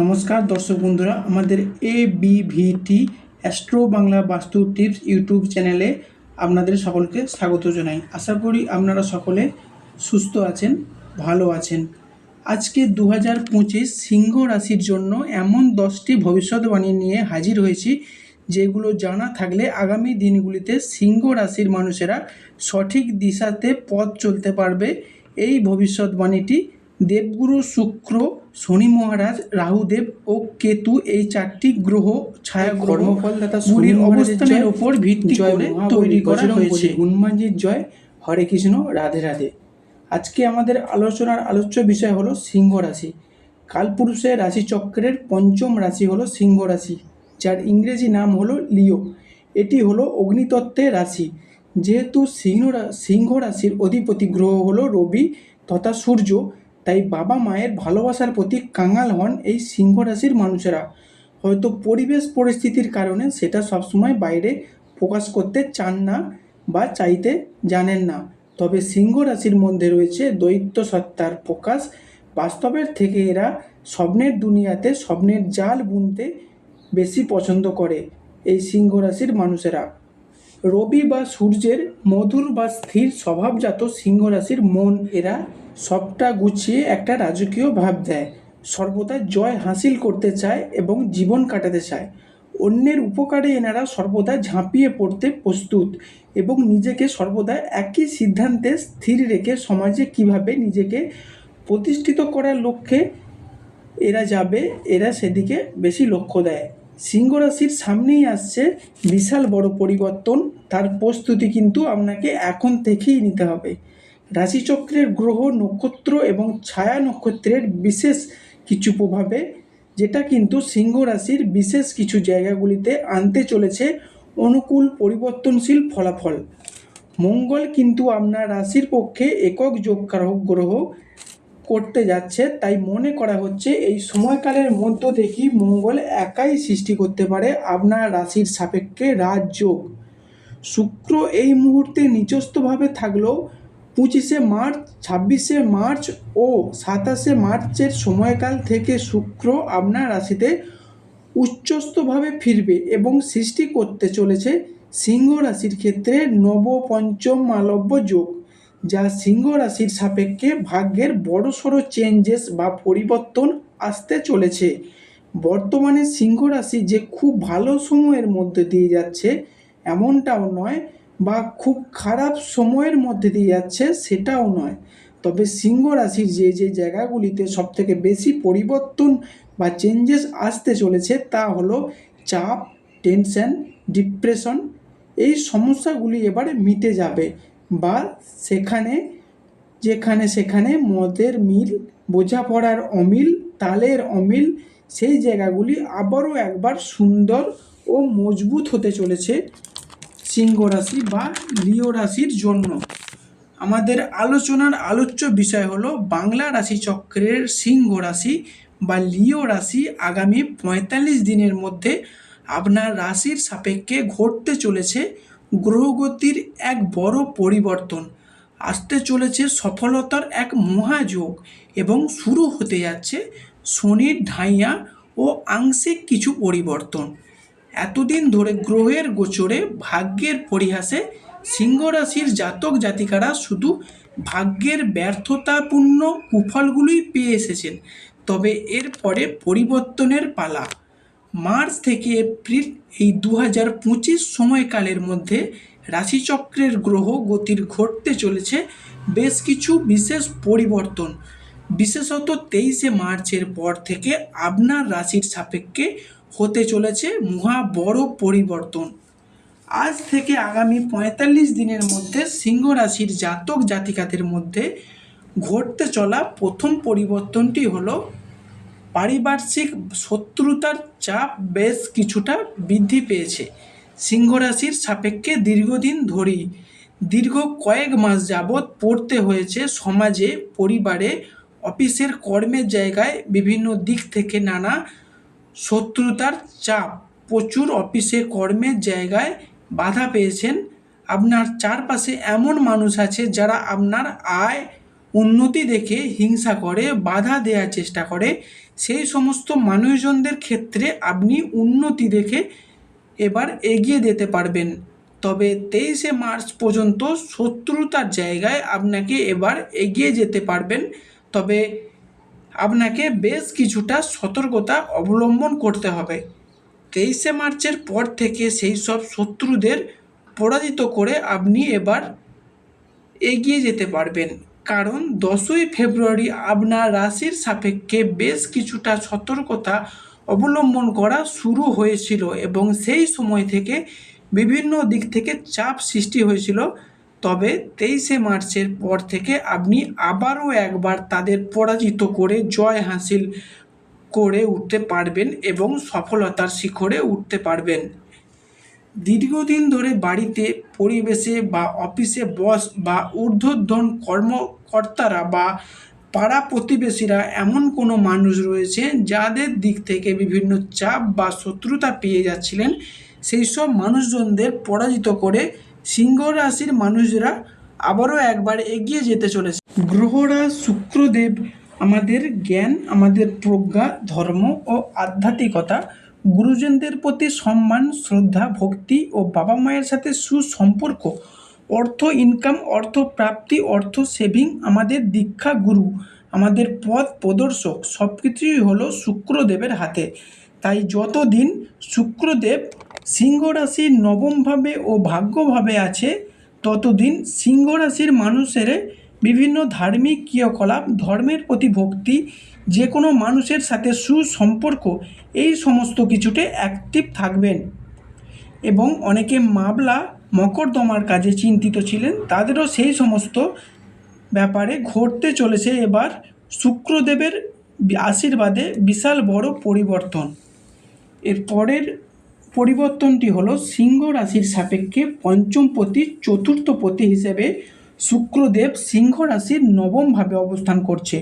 নমস্কার দর্শক বন্ধুরা, আমাদের এ বিভিটি অ্যাস্ট্রো বাংলা বাস্তু টিপস ইউটিউব চ্যানেলে আপনাদের সকলকে স্বাগত জানাই। আশা করি আপনারা সকলে সুস্থ আছেন, ভালো আছেন। আজকে দু হাজার পঁচিশ সিংহ রাশির জন্য এমন দশটি ভবিষ্যৎবাণী নিয়ে হাজির হয়েছি, যেগুলো জানা থাকলে আগামী দিনগুলিতে সিংহ রাশির মানুষেরা সঠিক দিশাতে পথ চলতে পারবে। এই ভবিষ্যৎবাণীটি দেবগুরু শুক্র শনি মহারাজ রাহুদেব ও কেতু এই চারটি গ্রহ ছায়া কর্মফলদাতা শনি গুলির মহারাজের অবস্থানের উপর ভিত্তি করে তৈরি করা হয়েছে। হনুমানজির জয় হরে কৃষ্ণ রাধে রাধে। আজকে আমাদের আলোচনার আলোচ্য বিষয় হলো সিংহ রাশি। কালপুরুষের রাশিচক্রের পঞ্চম রাশি হলো সিংহ রাশি যার ইংরেজি নাম হলো লিও। এটি হলো অগ্নিতত্ত্বের রাশি। যেহেতু সিংহ সিংহ রাশির অধিপতি গ্রহ হলো রবি তথা সূর্য তাই বাবা মায়ের ভালোবাসার প্রতি কাঙাল হন এই সিংহ রাশির মানুষেরা। হয়তো পরিবেশ পরিস্থিতির কারণে সেটা সবসময় বাইরে প্রকাশ করতে চান না বা চাইতে জানেন না। তবে সিংহ রাশির মধ্যে রয়েছে দৈত্য সত্তার প্রকাশ। বাস্তবের থেকে এরা স্বপ্নের দুনিয়াতে স্বপ্নের জাল বুনতে বেশি পছন্দ করে এই সিংহ রাশির মানুষেরা। রবি বা সূর্যের মধুর বা স্থির স্বভাবজাত সিংহ রাশির মন এরা সবটা গুছিয়ে একটা রাজকীয় ভাব দেয়। সর্বদা জয় হাসিল করতে চায় এবং জীবন কাটাতে চায়। অন্যের উপকারে এনারা সর্বদা ঝাঁপিয়ে পড়তে প্রস্তুত এবং নিজেকে সর্বদা একই সিদ্ধান্তে স্থির রেখে সমাজে কীভাবে নিজেকে প্রতিষ্ঠিত করার লক্ষ্যে এরা যাবে, এরা সেদিকে বেশি লক্ষ্য দেয়। সিংহ রাশির সামনেই আসছে বিশাল বড় পরিবর্তন। তার প্রস্তুতি কিন্তু আপনাকে এখন থেকেই নিতে হবে। রাশিচক্রের গ্রহ নক্ষত্র এবং ছায়া নক্ষত্রের বিশেষ কিছু প্রভাবে, যেটা কিন্তু সিংহ রাশির বিশেষ কিছু জায়গাগুলিতে আনতে চলেছে অনুকূল পরিবর্তনশীল ফলাফল। মঙ্গল কিন্তু আপনার রাশির পক্ষে একক যোগকারক গ্রহ করতে যাচ্ছে, তাই মনে করা হচ্ছে এই সময়কালের মধ্য থেকেই মঙ্গল একাই সৃষ্টি করতে পারে আপনার রাশির সাপেক্ষে রাজযোগ শুক্র এই মুহূর্তে নিচস্থভাবে থাকলেও পঁচিশে মার্চ, ছাব্বিশে মার্চ ও সাতাশে মার্চের সময়কাল থেকে শুক্র আপনার রাশিতে উচ্চস্থভাবে ফিরবে এবং সৃষ্টি করতে চলেছে সিংহ রাশির ক্ষেত্রে নবপঞ্চম মালব্য যোগ, যা সিংহ রাশির সাপেক্ষে ভাগ্যের বড়সড় চেঞ্জেস বা পরিবর্তন আসতে চলেছে। বর্তমানে সিংহ রাশি যে খুব ভালো সময়ের মধ্যে দিয়ে যাচ্ছে, এমনটাও নয় বা খুব খারাপ সময়ের মধ্যে দিয়ে যাচ্ছে সেটাও নয়। তবে সিংহ রাশির যে যে জায়গাগুলিতে সবথেকে বেশি পরিবর্তন বা চেঞ্জেস আসতে চলেছে তা হলো চাপ টেনশন ডিপ্রেশন এই সমস্যাগুলি এবারে মিটে যাবে বা সেখানে, যেখানে সেখানে মদের মিল, বোঝাপড়ার অমিল, তালের অমিল সেই জায়গাগুলি আবারও একবার সুন্দর ও মজবুত হতে চলেছে সিংহ রাশি বা লিও রাশির জন্য। আমাদের আলোচনার আলোচ্য বিষয় হলো বাংলা রাশি চক্রের সিংহ রাশি বা লিও রাশি আগামী পঁয়তাল্লিশ দিনের মধ্যে আপনার রাশির সাপেক্ষে ঘটতে চলেছে গ্রহগতির এক বড় পরিবর্তন। আসতে চলেছে সফলতার এক মহাযোগ এবং শুরু হতে যাচ্ছে শনির ঢাইয়া ও আংশিক কিছু পরিবর্তন। এতদিন ধরে গ্রহের গোচরে ভাগ্যের পরিহাসে সিংহ রাশির জাতক জাতিকারা শুধু ভাগ্যের ব্যর্থতাপূর্ণ কুফলগুলোই পেয়ে এসেছেন। তবে এরপরে পরিবর্তনের পালা। মার্চ থেকে এপ্রিল এই দু হাজার পঁচিশ সময়কালের মধ্যে রাশিচক্রের গ্রহ গতির ঘটতে চলেছে বেশ কিছু বিশেষ পরিবর্তন। বিশেষত তেইশে মার্চের পর থেকে আপনার রাশির সাপেক্ষে হতে চলেছে মহা বড় পরিবর্তন। আজ থেকে আগামী পঁয়তাল্লিশ দিনের মধ্যে সিংহ রাশির জাতক জাতিকাদের মধ্যে ঘটতে চলা প্রথম পরিবর্তনটি হলো পারিপার্শ্বিক শত্রুতার চাপ বেশ কিছুটা বৃদ্ধি পেয়েছে। সিংহ রাশির সাপেক্ষে দীর্ঘদিন ধরেই দীর্ঘ কয়েক মাস যাবৎ পড়তে হয়েছে সমাজে, পরিবারে, অফিসের কর্মের জায়গায় বিভিন্ন দিক থেকে নানা শত্রুতার চাপ। প্রচুর অফিসে কর্মের জায়গায় বাধা পেয়েছেন। আপনার চারপাশে এমন মানুষ আছে যারা আপনার আয় উন্নতি দেখে হিংসা করে, বাধা দেওয়ার চেষ্টা করে। সেই সমস্ত মানুষজনদের ক্ষেত্রে আপনি উন্নতি দেখে এবার এগিয়ে যেতে পারবেন। তবে তেইশে মার্চ পর্যন্ত শত্রুতার জায়গায় আপনাকে এবার এগিয়ে যেতে পারবেন। তবে আপনাকে বেশ কিছুটা সতর্কতা অবলম্বন করতে হবে। তেইশে মার্চের পর থেকে সেই সব শত্রুদের পরাজিত করে আপনি এবার এগিয়ে যেতে পারবেন। কারণ দশই ফেব্রুয়ারি আপনার রাশির সাপেক্ষে বেশ কিছুটা সতর্কতা অবলম্বন করা শুরু হয়েছিল এবং সেই সময় থেকে বিভিন্ন দিক থেকে চাপ সৃষ্টি হয়েছিল। তবে তেইশে মার্চের পর থেকে আপনি আবারও একবার তাদের পরাজিত করে জয় হাসিল করে উঠতে পারবেন এবং সফলতার শিখরে উঠতে পারবেন। দীর্ঘদিন ধরে বাড়িতে, পরিবেশে বা অফিসে বস বা ঊর্ধ্বধন কর্মকর্তারা বা পাড়া প্রতিবেশীরা এমন কোনো মানুষ রয়েছে যাদের দিক থেকে বিভিন্ন চাপ বা শত্রুতা পেয়ে যাচ্ছিলেন, সেই সব মানুষজনদের পরাজিত করে সিংহ রাশির মানুষরা আবারও একবার এগিয়ে যেতে চলেছে। গ্রহরা শুক্রদেব, আমাদের জ্ঞান, আমাদের প্রজ্ঞা, ধর্ম ও আধ্যাত্মিকতা, গুরুজনদের প্রতি সম্মান, শ্রদ্ধা, ভক্তি ও বাবা মায়ের সাথে সুসম্পর্ক, অর্থ ইনকাম অর্থ প্রাপ্তি, অর্থ সেভিং আমাদের দীক্ষা গুরু, আমাদের পথ প্রদর্শক সব কিছুই হলো শুক্রদেবের হাতে। তাই যতদিন শুক্রদেব সিংহ রাশির নবমভাবে ও ভাগ্যভাবে আছে, ততদিন সিংহ রাশির মানুষের বিভিন্ন ধার্মিক ক্রিয়াকলাপ, ধর্মের প্রতি ভক্তি যে কোনো মানুষের সাথে সুসম্পর্ক, এই সমস্ত কিছুতে অ্যাক্টিভ থাকবেন। এবং অনেকে মামলা, মকদ্দমার কাজে চিন্তিত ছিলেন, তাদেরও সেই সমস্ত ব্যাপারে ঘটতে চলেছে এবার শুক্রদেবের আশীর্বাদে বিশাল বড় পরিবর্তন। এর পরের পরিবর্তনটি হলো সিংহ রাশির সাপেক্ষে পঞ্চম পতি চতুর্থ পতি হিসেবে শুক্রদেব সিংহ রাশির নবমভাবে অবস্থান করছে।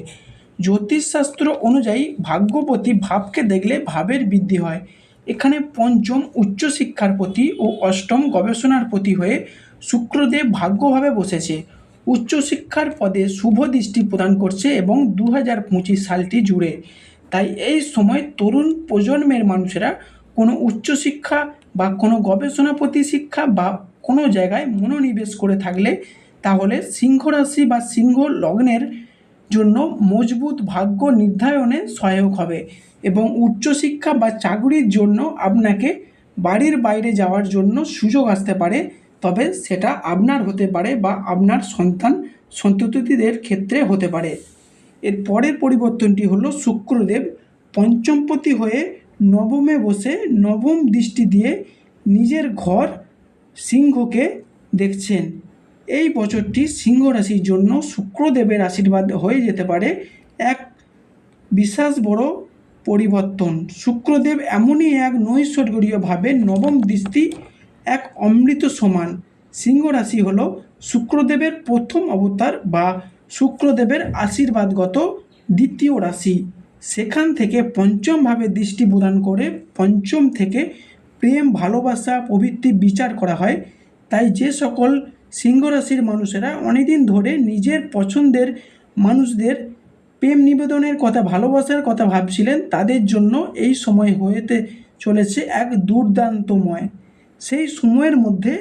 জ্যোতিষশাস্ত্র অনুযায়ী ভাগ্যপতি ভাবকে দেখলে ভাবের বৃদ্ধি হয়। এখানে পঞ্চম উচ্চশিক্ষার প্রতি ও অষ্টম গবেষণার প্রতি হয়ে শুক্রদেব ভাগ্যভাবে বসেছে। উচ্চশিক্ষার পদে শুভ দৃষ্টি প্রদান করছে এবং দু হাজার পঁচিশ সালটি জুড়ে। তাই এই সময় তরুণ প্রজন্মের মানুষেরা কোনো উচ্চশিক্ষা বা কোনো গবেষণা প্রতি শিক্ষা বা কোনো জায়গায় মনোনিবেশ করে থাকলে তাহলে সিংহ রাশি বা সিংহ লগ্নের জন্য মজবুত ভাগ্য নির্ধারণে সহায়ক হবে এবং উচ্চশিক্ষা বা চাকরির জন্য আপনাকে বাড়ির বাইরে যাওয়ার জন্য সুযোগ আসতে পারে। তবে সেটা আপনার হতে পারে বা আপনার সন্তান সন্ততিদের ক্ষেত্রে হতে পারে। এর পরের পরিবর্তনটি হলো শুক্রদেব পঞ্চমপতি হয়ে নবমে বসে নবম দৃষ্টি দিয়ে নিজের ঘর সিংহকে দেখছেন। এই বছরটি সিংহ রাশির জন্য শুক্রদেবের আশীর্বাদ হয়ে যেতে পারে এক বিশেষ বড় পরিবর্তন। শুক্রদেব এমনই এক নৈসর্গীয়ভাবে নবম দৃষ্টি, এক অমৃত সমান। সিংহ রাশি হল শুক্রদেবের প্রথম অবতার বা শুক্রদেবের আশীর্বাদগত দ্বিতীয় রাশি। সেখান থেকে পঞ্চমভাবে দৃষ্টি প্রদান করে পঞ্চম থেকে প্রেম, ভালোবাসা প্রভৃতি বিচার করা হয়। তাই যে সকল সিংহ রাশির মানুষেরা অনেকদিন ধরে নিজের পছন্দের মানুষদের প্রেম নিবেদনের কথা, ভালোবাসার কথা ভাবছিলেন, তাদের জন্য এই সময় হয়েতে চলেছে এক দুর্দান্তময়। সেই সময়ের মধ্যে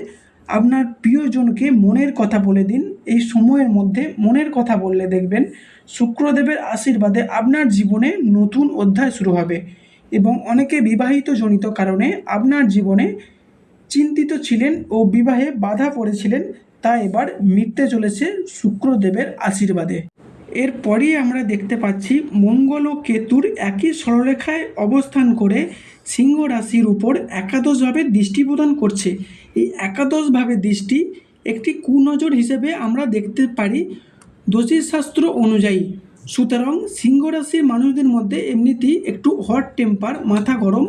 আপনার প্রিয়জনকে মনের কথা বলে দিন। এই সময়ের মধ্যে মনের কথা বললে দেখবেন শুক্রদেবের আশীর্বাদে আপনার জীবনে নতুন অধ্যায় শুরু হবে এবং অনেকে বিবাহিত জনিত কারণে আপনার জীবনে চিন্তিত ছিলেন ও বিবাহে বাধা পড়েছিলেন। তা এবার মিটতে চলেছে শুক্রদেবের আশীর্বাদে। এরপরই আমরা দেখতে পাচ্ছি মঙ্গল ও কেতুর একই সরলরেখায় অবস্থান করে সিংহ রাশির উপর একাদশভাবে দৃষ্টি প্রদান করছে। এই একাদশভাবে দৃষ্টি একটি কুনজর হিসেবে আমরা দেখতে পারি শাস্ত্র অনুযায়ী। সুতরাং সিংহ রাশির মানুষদের মধ্যে এমনিতেই একটু হট টেম্পার মাথা গরম।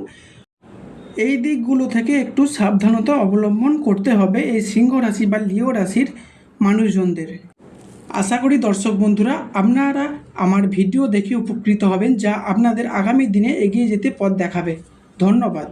এই দিকগুলো থেকে একটু সাবধানতা অবলম্বন করতে হবে এই সিংহ রাশি বা লিও রাশির মানুষজনদের। আশা করি দর্শক বন্ধুরা, আপনারা আমার ভিডিও দেখে উপকৃত হবেন যা আপনাদের আগামী দিনে এগিয়ে যেতে পথ দেখাবে। ধন্যবাদ।